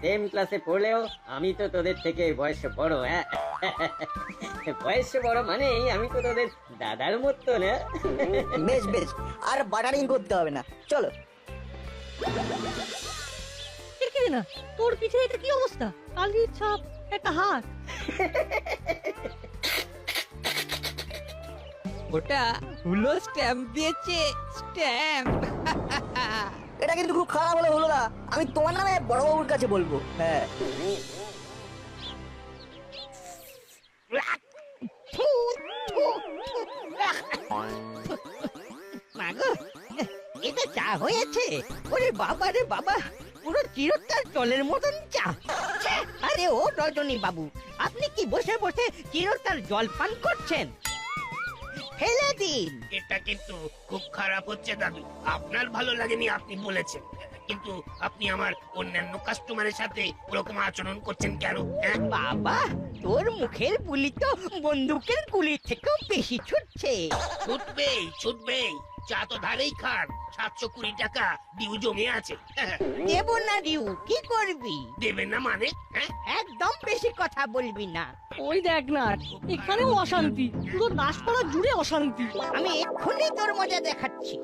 Same ক্লাসে পড়লেও আমি তো তোদের থেকে বয়সে বড় হ্যাঁ? বয়সে বড় মানেই আমি তো তোদের দাদার মতো না? বেশ বেশ আর বাটারিং করতে হবে না। চলো। দেখি না তোর পিঠে এটা কি অবস্থা? কালির ছাপ একটা হাত ওটা হুলো স্ট্যাম্প দিয়েছে স্ট্যাম্প এটা কিন্তু খুব খারাপ হলো হলো না। আমি তোমার নামে বড়বাবুর কাছে বলব। হ্যাঁ। এটা চা হয়েছে। ওরে বাবা রে বাবা, পুরো জলের মতন চা। আরে ও বাবু আপনি কি বসে বসে চিরতার জল পান করছেন? ফেলে দিন। এটা কিন্তু খুব খারাপ হচ্ছে দাদু। আপনার ভালো লাগেনি আপনি বলেছেন। কিন্তু আপনি আমার অন্যান্য কাস্টমারের সাথে ওরকম আচরণ করছেন কেন হ্যাঁ? বাবা তোর মুখের বুলি তো বন্দুকের গুলির থেকেও বেশি ছুটছে। ছুটবেই ছুটবেই। চা তো ধারেই খান। সাতশো কুড়ি টাকা ডিউ জমে আছে। দেব না রিউ কি করবি? দেবে না মানে? হ্যাঁ? একদম বেশি কথা বলবি না। ওই দেখ না এখানেও অশান্তি। পুরো দাসপাড়া জুড়ে অশান্তি। আমি এক্ষুনি তোর মজা দেখাচ্ছি।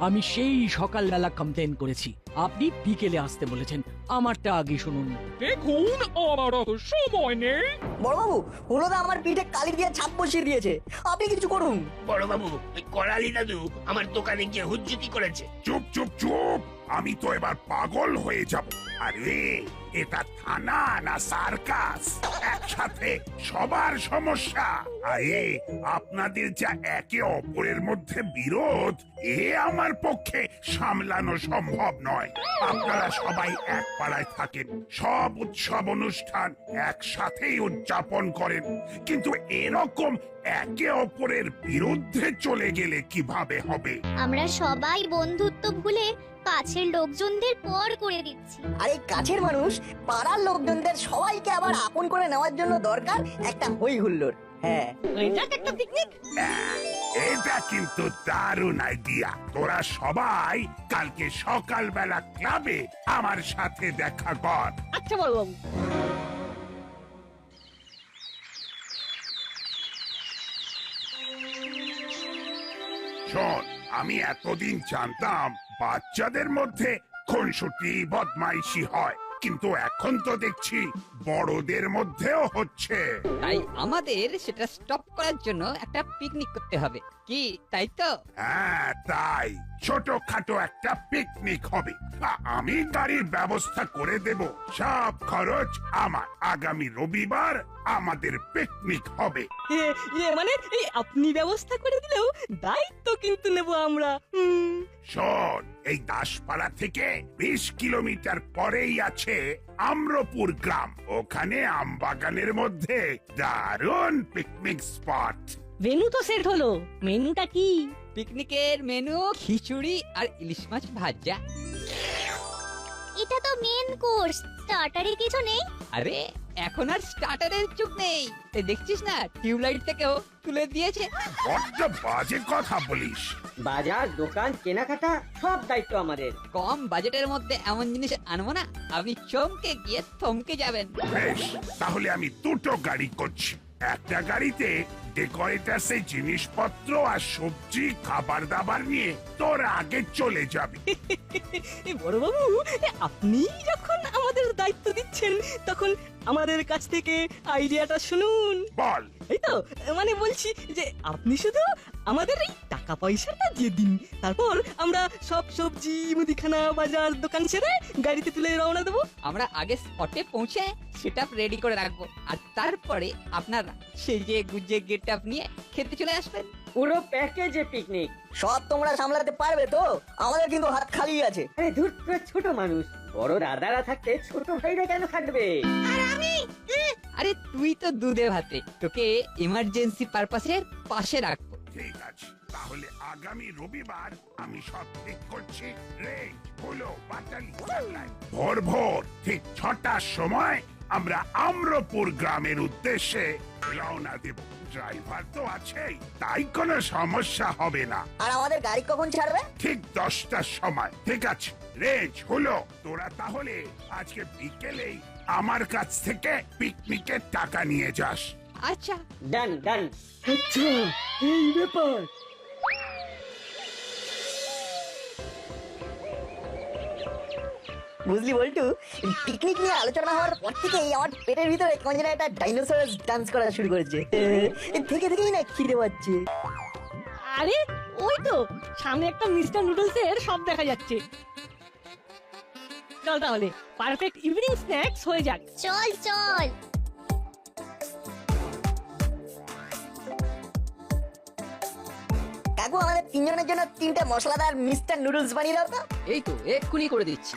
আমি সেই সকালবেলা কমপ্লেন করেছি। আপনি বিকেলে আসতে বলেছেন। আমারটা আগে শুনুন। দেখুন আমার অত সময় নেই। বড়বাবু হলোদা আমার পিঠে কালি দিয়ে ছাপ বসিয়ে দিয়েছে। আপনি কিছু করুন। বড় বাবু ওই করালি দাদু আমার দোকানে গিয়ে হুজ্জুতি করেছে। চুপ চুপ চুপ। আমি তো এবার পাগল হয়ে যাব। আরে, এটা থানা না সার্কাস? একসাথে সবার সমস্যা। আরে, আপনাদের যা একে অপরের মধ্যে বিরোধ, এ আমার পক্ষে সামলানো সম্ভব নয়। আপনারা সবাই এক পাড়ায় থাকেন, সব উৎসব অনুষ্ঠান একসাথেই উদযাপন করেন। কিন্তু এরকম একে অপরের বিরুদ্ধে চলে গেলে কীভাবে হবে? আমরা সবাই বন্ধুত্ব ভুলে কাছের লোকজনদের পর করে দিচ্ছি। আর এই কাছের মানুষ পাড়ার লোকজনদের সবাইকে আবার আপন করে নেওয়ার জন্য দরকার একটা হই হুল্লোড় হ্যাঁ একটা পিকনিক এটা কিন্তু দারুণ আইডিয়া তোরা সবাই কালকে সকালবেলা ক্লাবে আমার সাথে দেখা কর। আচ্ছা বড় বাবু শোন আমি এতদিন জানতাম বাচ্চাদের মধ্যে খুনসুটি বদমাইশি হয়। কিন্তু এখন তো দেখছি বড়দের মধ্যেও হচ্ছে। তাই আমাদের সেটা স্টপ করার জন্য একটা পিকনিক করতে হবে। কি তাই তো? হ্যাঁ তাই। ছোটখাটো একটা পিকনিক হবে। আ- আমি গাড়ির ব্যবস্থা করে দেব। সব খরচ আমার। আগামী রবিবার আমাদের পিকনিক হবে। ইয়ে মানে এই আপনি ব্যবস্থা করে দিলেও দায়িত্ব কিন্তু নেব আমরা। হুম। শোন এই দাসপাড়া থেকে বিশ কিলোমিটার পরেই আছে আম্রপুর গ্রাম। ওখানে আমবাগানের মধ্যে দারুণ পিকনিক স্পট ভেনু তো সেট হলো। মেনুটা কি? পিকনিকের মেনু খিচুড়ি আর ইলিশ মাছ ভাজা। এটা তো মেন কোর্স স্টার্টারে কিছু নেই? আরে এখন আর স্টার্টারের যুগ নেই। এই দেখছিস না টিউবলাইট থেকেও তুলে দিয়েছে। বড্ড বাজে কথা বলিস। বাজার দোকান কেনাকাটা সব দায়িত্ব আমাদের। কম বাজেটের মধ্যে এমন জিনিস আনব না আপনি চমকে গিয়ে থমকে যাবেন। বেশ তাহলে আমি দুটো গাড়ি করছি। একটা গাড়িতে ডেকোরেটার্স এর জিনিসপত্র আর সবজি খাবার দাবার নিয়ে তোর আগে চলে যাবে। বড়বাবু আপনি যখন আমাদের দায়িত্ব দিচ্ছেন তখন আমাদের কাছ থেকে আইডিয়াটা শুনুন। বল। এই তো মানে বলছি যে আপনি শুধু আমাদের এই টাকা পয়সাটা দিয়ে দিন। তারপর আমরা সব সবজি মুদিখানা বাজার দোকান ছেড়ে গাড়িতে তুলে রওনা দেবো। আমরা আগে স্পটে পৌঁছে সেটা রেডি করে রাখব। আর তারপরে আপনারা সেই যে গুজে গেট আপ নিয়ে খেতে চলে আসবেন। পুরো প্যাকেজে পিকনিক সব তোমরা সামলাতে পারবে তো? আমাদের কিন্তু হাত খালি আছে। আরে ধুর তোরা ছোট মানুষ। বড় দাদারা থাকতে ছোট ভাইরা কেন থাকবে আরে তুই তো দুধে ভাতে। তোকে ইমার্জেন্সি পারপাসের পাশে রাখব ঠিক আছে। তাহলে আগামী রবিবার আমি সব ঠিক করছি। রে হলো বাটালি ভোর ভোর ঠিক ছটার সময় আমরা আম্রপুর গ্রামের উদ্দেশ্যে রওনা দেব। ড্রাইভার তো আছেই তাই কোনো সমস্যা হবে না। আর আমাদের গাড়ি কখন ছাড়বে? ঠিক দশটার সময় ঠিক আছে। রেজ হলো তোরা তাহলে আজকে বিকেলেই আমার কাছ থেকে পিকনিকের টাকা নিয়ে যাস। আচ্ছা। ডান ডান আচ্ছা এই ব্যাপার। বুঝলি বলটু পিকনিক নিয়ে আলোচনা হওয়ার পর থেকেই আমার পেটের ভিতরে কেমন যেন একটা ডাইনোসর ডান্স করা শুরু করেছে। থেকে থেকেই না খিদে পাচ্ছে। আরে ওই তো সামনে একটা মিস্টার নুডলস এর সব দেখা যাচ্ছে। চল তাহলে পারফেক্ট ইভিনিং স্ন্যাক্স হয়ে যাক। চল চল। কাকু আমাদের তিনজনের জন্য তিনটে মশলাদার মিস্টার নুডলস বানিয়ে দাও তো। এই তো এক্ষুনি করে দিচ্ছি।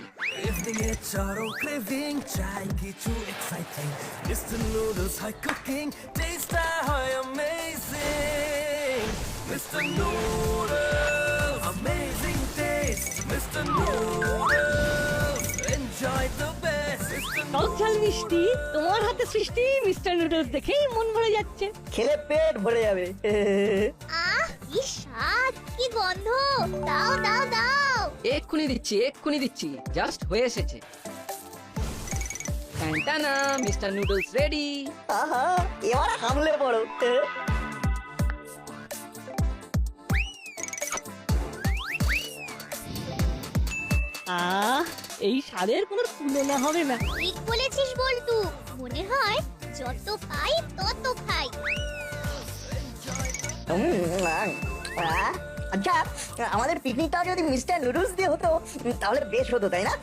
টক ঝাল মিষ্টি তোমার হাতে সৃষ্টি মিস্টার নুডলস দেখেই মন ভরে যাচ্ছে। খেলে পেট ভরে যাবে। গন্ধ দাও দাও দাও। এক্ষুনি দিচ্ছি এক্ষুনি দিচ্ছি। জাস্ট হয়ে এসেছে। টানা মিস্টার নুডলস রেডি আহা এবার হামলে পড়ো। আহ এই স্বাদের কোনো তুলনা হবে না। ঠিক বলেছিস বল্টু। মনে হয় যত পাই তত খাই। উম, আহ, আচ্ছা আমাদের পিকনিকটা যদি মিস্টার নুডলস দিয়ে হতো তাহলে বেশ হতো তাই না?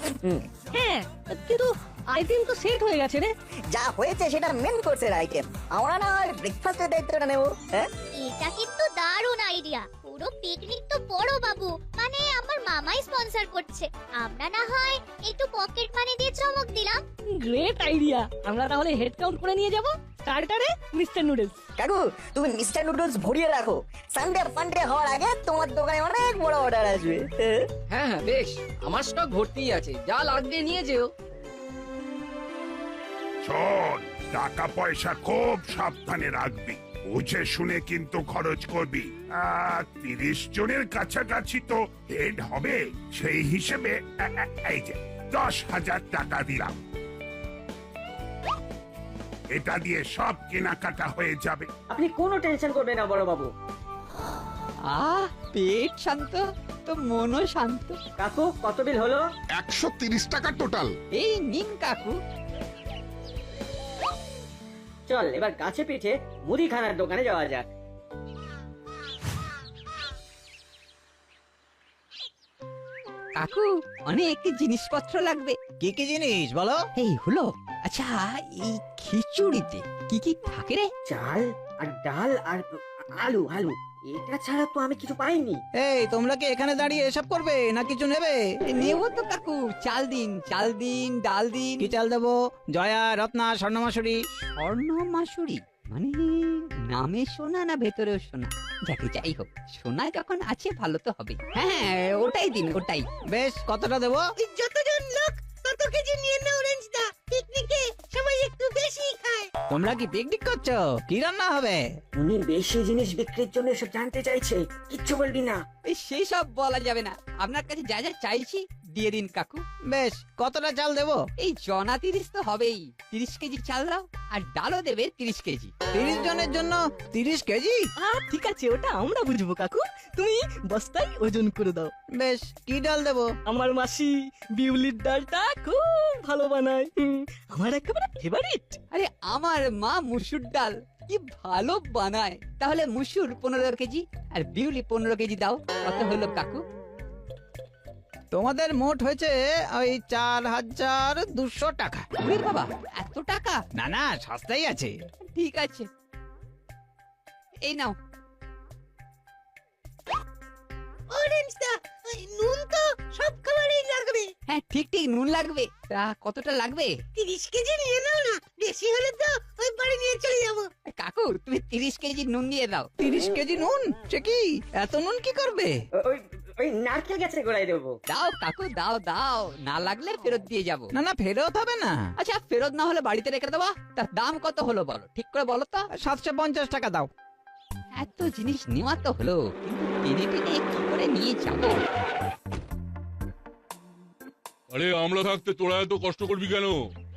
হ্যাঁ কিন্তু আইটেম তো সেট হয়ে গেছে রে। যা হয়েছে সেটা মেন কোর্সের আইটেম আমরা না হয় ব্রেকফাস্টের দায়িত্বটা নেব হ্যাঁ? এটা কিন্তু দারুণ আইডিয়া পুরো পিকনিক তো বড় বাবু মানে আমার মামাই স্পন্সর করছে। আমরা না হয় একটু পকেট মানি দিয়ে চমক দিলাম। গ্রেট আইডিয়া আমরা তাহলে হেড কাউন্ট করে নিয়ে যাব। স্টার্টারে মিস্টার নুডলস। কাকু তুমি মিস্টার নুডলস ভরিয়ে রাখো। সানডে ফান্ডে হওয়ার আগে তোমার দোকানে অনেক বড় অর্ডার আসবে। হ্যাঁ? হ্যাঁ বেশ। আমার স্টক ভর্তিই আছে। যা লাগবে নিয়ে যেও। শোন টাকা পয়সা খুব সাবধানে রাখবি। বুঝে শুনে কিন্তু খরচ করবি। আহ, তিরিশ জনের কাছাকাছি তো হেড হবে। সেই হিসেবে এই যে দশ হাজার টাকা দিলাম। এটা দিয়ে সব কেনাকাটা হয়ে যাবে। আপনি কোনো টেনশন করবেন না বড় বাবু আহ পেট শান্ত তো মনও শান্ত। কাকু কত বিল হলো? একশো তিরিশ টাকা টোটাল। এই নিন কাকু। চল এবার গাছে পিঠে মুদিখানার দোকানে যাওয়া যাক। কাকু অনেক জিনিসপত্র লাগবে। কি কি জিনিস বলো? এই হলো আচ্ছা এই খিচুড়িতে কি কি থাকে রে? চাল আর ডাল আর আলু আলু। এটা ছাড়া তো আমি কিছু পাইনি। এই তোমরা কি এখানে দাঁড়িয়ে এসব করবে না কিছু নেবে? নেব তো কাকু চাল দিন চাল দিন ডাল দিন। কি চাল দেবো? জয়া রত্না স্বর্ণমাসুরি। স্বর্ণ মাসুরি মানে নামে সোনা না ভেতরেও সোনা? যাকে যাই হোক সোনা যখন আছে ভালো তো হবে। হ্যাঁ ওটাই দিন ওটাই। বেশ কতটা দেবো? যতজন তোমরা কি পিকনিক করছ? কি রান্না হবে? উনি বেশি জিনিস বিক্রির জন্য এসব জানতে চাইছে। কিচ্ছু বলবি না। এই সেই সব বলা যাবে না। আপনার কাছে যা যা চাইছি দিয়ে দিন কাকু। বেশ কতটা চাল দেবো? এই জনা তিরিশ তো হবেই। তিরিশ কেজি চাল দাও আর ডালও দেবে তিরিশ কেজি। তিরিশ জনের জন্য তিরিশ কেজি? আর ঠিক আছে ওটা আমরা বুঝব কাকু। তুমি বস্তায় ওজন করে দাও। বেশ কি ডাল দেবো? আমার মাসি বিউলির ডালটা খুব ভালো বানায়। হুম, আমার একেবারে ফেভারিট আরে আমার মা মুসুর ডাল কি ভালো বানায়। তাহলে মুসুর পনেরো কেজি আর বিউলি পনেরো কেজি দাও। কত হলো কাকু? তোমাদের মোট হয়েছে ওই চার হাজার দুশো টাকা। বাবা এত টাকা? না না সস্তাই আছে। ঠিক আছে। এই নাও। অরেঞ্জটা নুন তো সব খাবারেই লাগবে। হ্যাঁ ঠিক ঠিক নুন লাগবে। তা কতটা লাগবে? তিরিশ কেজি নিয়ে নাও না বেশি হলে তো ওই বাড়ি নিয়ে চলে যাব। কাকু তুমি তিরিশ কেজি নুন দিয়ে দাও। তিরিশ কেজি নুন? সে কি? এত নুন কি করবে? ওই ওই নারকেল গাছে গোড়ায় দেবো। দাও কাকু দাও দাও। না লাগলে ফেরত দিয়ে যাব। না না ফেরত হবে না। আচ্ছা ফেরত না হলে বাড়িতে রেখে দেওয়া তার দাম কত হলো বলো? ঠিক করে বলো তো। সাতশো পঞ্চাশ টাকা দাও। এত জিনিস নেওয়া তো হলো টেনে টেনে কি করে নিয়ে যাব? আরে আমরা থাকতে তোরা এত কষ্ট করবি কেন?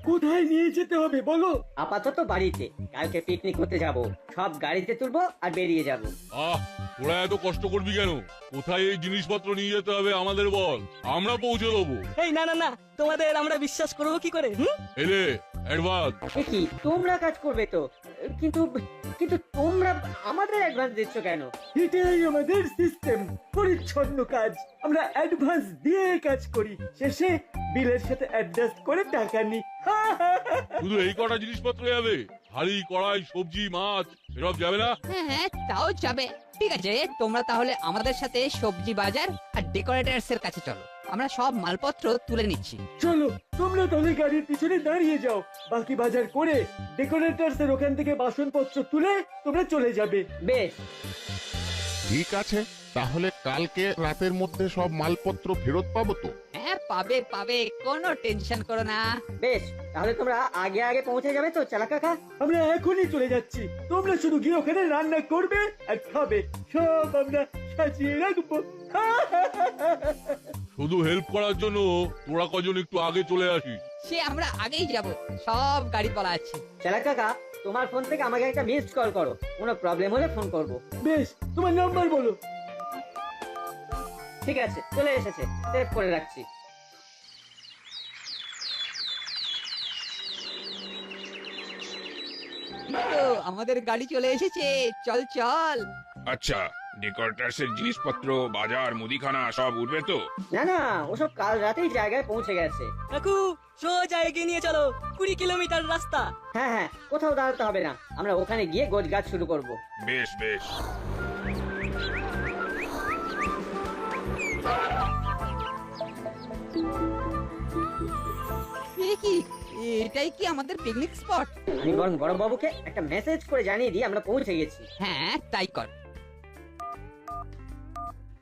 কোথায় নিয়ে যেতে হবে বলো? আপাতত বাড়িতে। কালকে পিকনিক করতে যাব। সব গাড়িতে তুলবো আর বেরিয়ে যাব। আহ তোরা এত কষ্ট করবি কেন? কোথায় এই জিনিসপত্র নিয়ে যেতে হবে আমাদের বল? আমরা পৌঁছে দেবো। এই না না না তোমাদের আমরা বিশ্বাস করব কি করে হুম? এলে অ্যাডভান্স কি তোমরা কাজ করবে তো? কিন্তু কিন্তু তোমরা আমাদের অ্যাডভান্স দিচ্ছ কেন? এটাই আমাদের সিস্টেম পরিচ্ছন্ন কাজ। আমরা অ্যাডভান্স দিয়ে কাজ করি। শেষে বিলের সাথে অ্যাডজাস্ট করে টাকা নিই। শুধু এই কটা জিনিসপত্র যাবে। হাড়ি কড়াই সবজি মাছ এসব যাবে না? হ্যাঁ হ্যাঁ তাও যাবে। ঠিক আছে তোমরা তাহলে আমাদের সাথে সবজি বাজার আর ডেকোরেটার্স এর কাছে চলো। আমরা সব মালপত্র তুলে নিচ্ছি। চলো তোমরা তাহলে গাড়ির পিছনে দাঁড়িয়ে যাও। বাকি বাজার করে ডেকোরেটার্স এর ওখান থেকে বাসনপত্র তুলে তোমরা চলে যাবে। বেশ। ঠিক আছে তাহলে কালকে রাতের মধ্যে সব মালপত্র ফেরত পাবো তো? পাবে পাবে কোনো টেনশন করো না। বেশ তাহলে তোমরা আগে আগে পৌঁছে যাবে তো চালা কাকা? আমরা এখনই চলে যাচ্ছি। তোমরা শুধু গিয়ে ওখানে রান্না করবে আর খাবে। সব আমরা সাজিয়ে রাখব। শুধু হেল্প করার জন্য তোরা কজন একটু আগে চলে আসিস। সে আমরা আগেই যাব। সব গাড়ি বলা আছে। চালা কাকা তোমার ফোন থেকে আমাকে একটা মিসড কল করো। কোনো প্রবলেম হলে ফোন করব। বেশ তোমার নাম্বার বলো। ঠিক আছে চলে এসেছে। সেভ করে রাখছি। এই তো আমাদের গাড়ি চলে এসেছে। চল চল। আচ্ছা ডেকর্টার্সের জিনিসপত্র বাজার মুদিখানা সব উঠবে তো? না না ওসব কাল রাতেই জায়গায় পৌঁছে গেছে। কাকু সোজা এগিয়ে নিয়ে চলো কুড়ি কিলোমিটার রাস্তা। হ্যাঁ হ্যাঁ কোথাও দাঁড়াতে হবে না। আমরা ওখানে গিয়ে গোজ গাছ শুরু করব। বেশ বেশ। এটাই কি আমাদের পিকনিক স্পট আমি বরং বড় বাবুকে একটা মেসেজ করে জানিয়ে দিই আমরা পৌঁছে গেছি। হ্যাঁ তাই কর।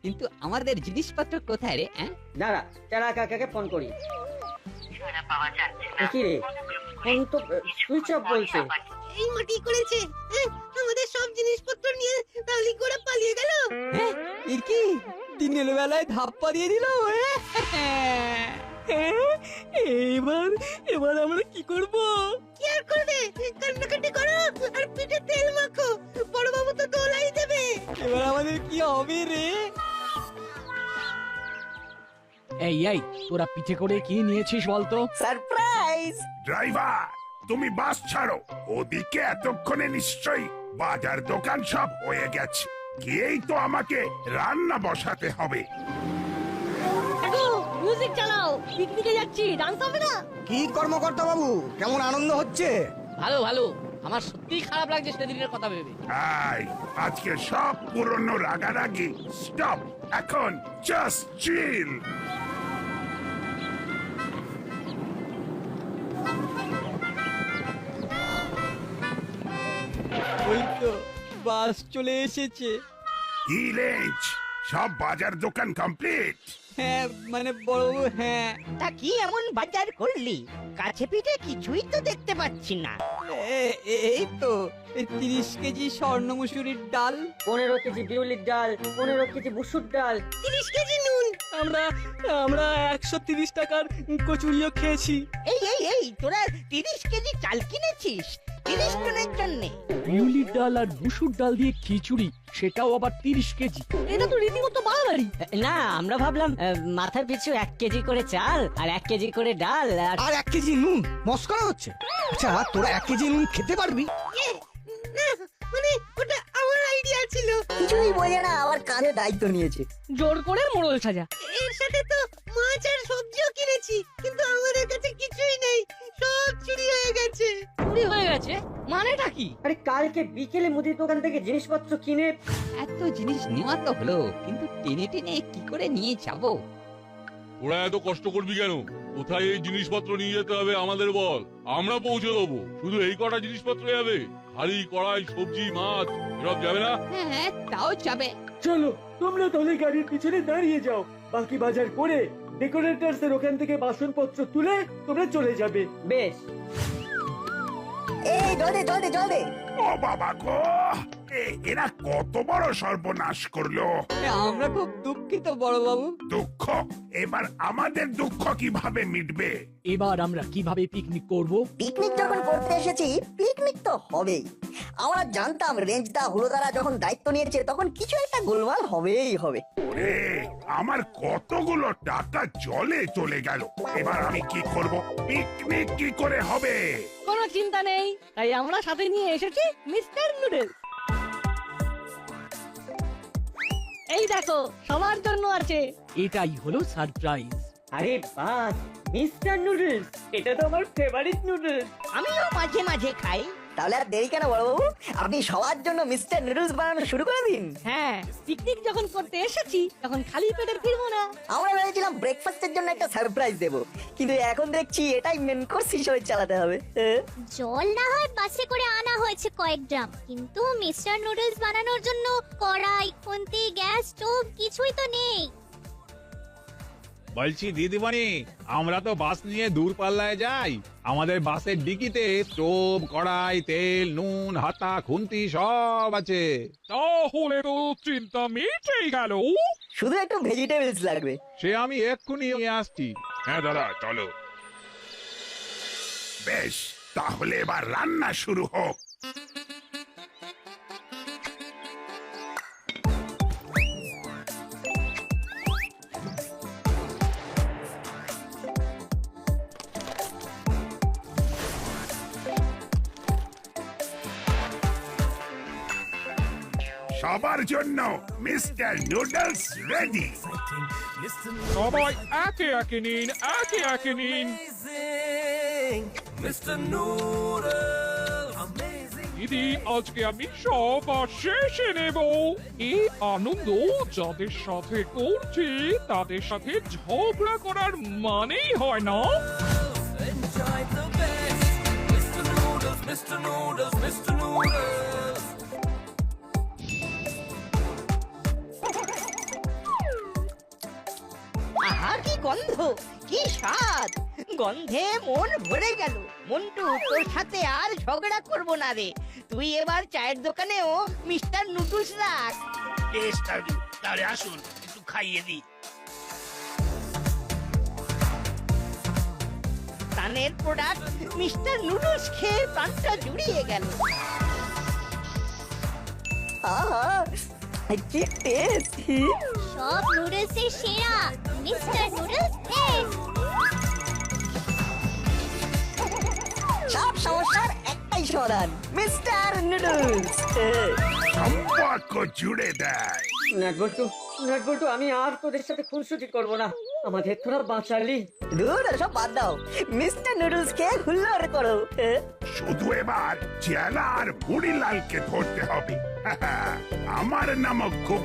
কিন্তু আমাদের জিনিসপত্র কোথায় রে হ্যাঁ? দাঁড়া চালা কাকাকে ফোন করি। এ কি রে? ফোন তো সুইচ অফ বলছে। এই মাটি করেছে? আমাদের সব জিনিসপত্র নিয়ে তালি করে পালিয়ে গেল। হ্যাঁ, এ কি দিনের বেলায় ধাপ্পা দিয়ে দিল হ্যাঁ, এবার এবার আমরা কি করব? কি আর করবে? কান্নাকাটি করো আর পিঠে তেল মাখো। বড় বাবু তো দোলাই দেবে। এবার আমাদের কি হবে রে? এই এই তোরা পিঠে করে কি নিয়েছিস বলতো? সারপ্রাইজ ড্রাইভার তুমি বাস ছাড়ো। ওদিকে এতক্ষণে নিশ্চয়ই বাজার দোকান সব হয়ে গেছে। গিয়েই তো আমাকে রান্না বসাতে হবে। মিউজিক চালাও। পিকনিকে যাচ্ছি ডান্স হবে না? কি কর্মকর্তা বাবু কেমন আনন্দ হচ্ছে? ভালো ভালো। আমার সত্যিই খারাপ লাগছে সেদিনের কথা ভেবে। আই আজকে সব পুরনো রাগারাগি। স্টপ এখন জাস্ট চিল ওই তো বাস চলে এসেছে। কি লেঞ্চ সব বাজার দোকান কমপ্লিট হ্যাঁ মানে বড় হ্যাঁ। তা কি এমন বাজার করলি? কাছে পিঠে কিছুই তো দেখতে পাচ্ছি না। এ- এ- এই তো এই তিরিশ কেজি স্বর্ণ মুসুরির ডাল। পনেরো কেজি বিউলির ডাল পনেরো কেজি মুসুর ডাল। তিরিশ কেজি নুন। আমরা আমরা একশো তিরিশ টাকার কচুরিও খেয়েছি। এই এই এই তোরা তিরিশ কেজি চাল কিনেছিস? তিরিশ জনের জন্যে। বিউলির ডাল আর মুসুর ডাল দিয়ে খিচুড়ি সেটাও আবার তিরিশ কেজি। এটা তো রীতিমতো বাড়াবাড়ি না আমরা ভাবলাম আহ, মাথার পিছু এক কেজি করে চাল আর এক কেজি করে ডাল আর আর এক কেজি নুন মস্করা হচ্ছে। আচ্ছা তোরা এক কেজি নুন খেতে পারবি? না মানে ওটা আমার আইডিয়া ছিল। কিছুই বোঝে না আবার কাঁধে দায়িত্ব নিয়েছে। জোর করে মোড়ল সাজা। এর সাথে তো মাছ আর সবজিও কিনেছি কিন্তু আমাদের কাছে কিছুই নেই। চুরি হয়ে গেছে। চুরি হয়ে গেছে? মানেটা কি? আরে কালকে বিকেলে মুদির দোকান থেকে জিনিসপত্র কিনে এত জিনিস নেওয়া তো হলো কিন্তু টেনে টেনে কি করে নিয়ে যাব? তোরা এত কষ্ট করবি কেন? কোথায় এই জিনিসপত্র নিয়ে যেতে হবে আমাদের বল? আমরা পৌঁছে দেবো। শুধু এই কটা জিনিসপত্র যাবে। হাড়ি কড়াই সবজি মাছ এসব যাবে না? হ্যাঁ হ্যাঁ তাও যাবে। চলো তোমরা তাহলে গাড়ির পিছনে দাঁড়িয়ে যাও। বাকি বাজার করে ডেকোরেটার্স এর ওখান থেকে বাসনপত্র তুলে তোমরা চলে যাবে। বেশ। এই জলদি জলদি জল দে জল দে ও বাবা গো! এ- এরা কত বড় সর্বনাশ করল? আমরা খুব দুঃখিত বড় বাবু দুঃখ? এবার আমাদের দুঃখ কীভাবে মিটবে? এবার আমরা কীভাবে পিকনিক করব? পিকনিক যখন করতে এসেছি পিকনিক তো হবেই। আমরা জানতাম রেঞ্জদা হুলোদারা যখন দায়িত্ব নিয়েছে তখন কিছু একটা গোলমাল হবেই হবে। ওরে আমার কতগুলো টাকা জলে চলে গেল। এবার আমি কি করব? পিকনিক কি করে হবে? কোনো চিন্তা নেই। তাই আমরা সাথে নিয়ে এসেছি মিস্টার নুডল। এই দেখো সবার জন্য আছে। এটাই হলো সারপ্রাইজ আরে বাস মিস্টার নুডলস এটা তো আমার ফেভারিট নুডলস। আমিও মাঝে মাঝে খাই। তাহলে আর দেরি কেন বড় বাবু আপনি সবার জন্য মিস্টার নুডলস বানানো শুরু করে দিন। হ্যাঁ পিকনিক যখন করতে এসেছি তখন খালি পেটে ফিরবো না। আমরা ভেবেছিলাম ব্রেকফাস্টের জন্য একটা সারপ্রাইজ দেব। কিন্তু এখন দেখছি এটাই মেন কোর্স হিসেবে চালাতে হবে? জল না হয় বাসে করে আনা হয়েছে কয়েক ড্রাম কিন্তু মিস্টার নুডলস বানানোর জন্য কড়াই খুন্তি গ্যাস স্টোভ কিছুই তো নেই। বলছি দিদিমণি আমরা তো বাস নিয়ে দূর পাল্লায় যাই। আমাদের বাসের ডিকিতে স্টোভ কড়াই তেল নুন হাতা খুন্তি সব আছে। তাহলে তো চিন্তা মিটেই গেল। শুধু একটু ভেজিটেবলস লাগবে। সে আমি এক্ষুনি নিয়ে আসছি। হ্যাঁ দাদা চলো। বেশ তাহলে এবার রান্না শুরু হোক। সবার জন্য মিস্টার নুডলস রেডি। সবাই একে একে নিন একে একে নিন। দিদি আজকে আমি সবার শেষে নেব। এই আনন্দ যাদের সাথে করছি তাদের সাথে ঝগড়া করার মানেই হয় না। গন্ধে মন ভরে গেল। মন্টু তোর সাথে আর ঝগড়া করব না রে। তুই এবার চায়ের দোকানেও মিস্টার নুডলস রাখ। বেশ দাদু তাহলে আসুন একটু খাইয়ে দিই। প্রাণের প্রোডাক্ট মিস্টার নুডলস খেয়ে প্রাণটা জুড়িয়ে গেল। আহা কি টেস্ট। সব নুডলসের সেরা মিস্টার নুডলস সমস্যার একটাই সমাধান মিস্টার নুডলস। সম্পর্ক জুড়ে দেয়। নাটবল্টু নাটবল্টু আমি আর তোদের সাথে খুনসুটি করব না। আমাদের তোরা বাঁচালি। দূর সব বাদ দাও। মিস্টার নুডলস খেয়ে হুল্লোড় করো শুধু এবার চেলা আর বুড়িলালকে ধরতে হবে। আমার নামক খুব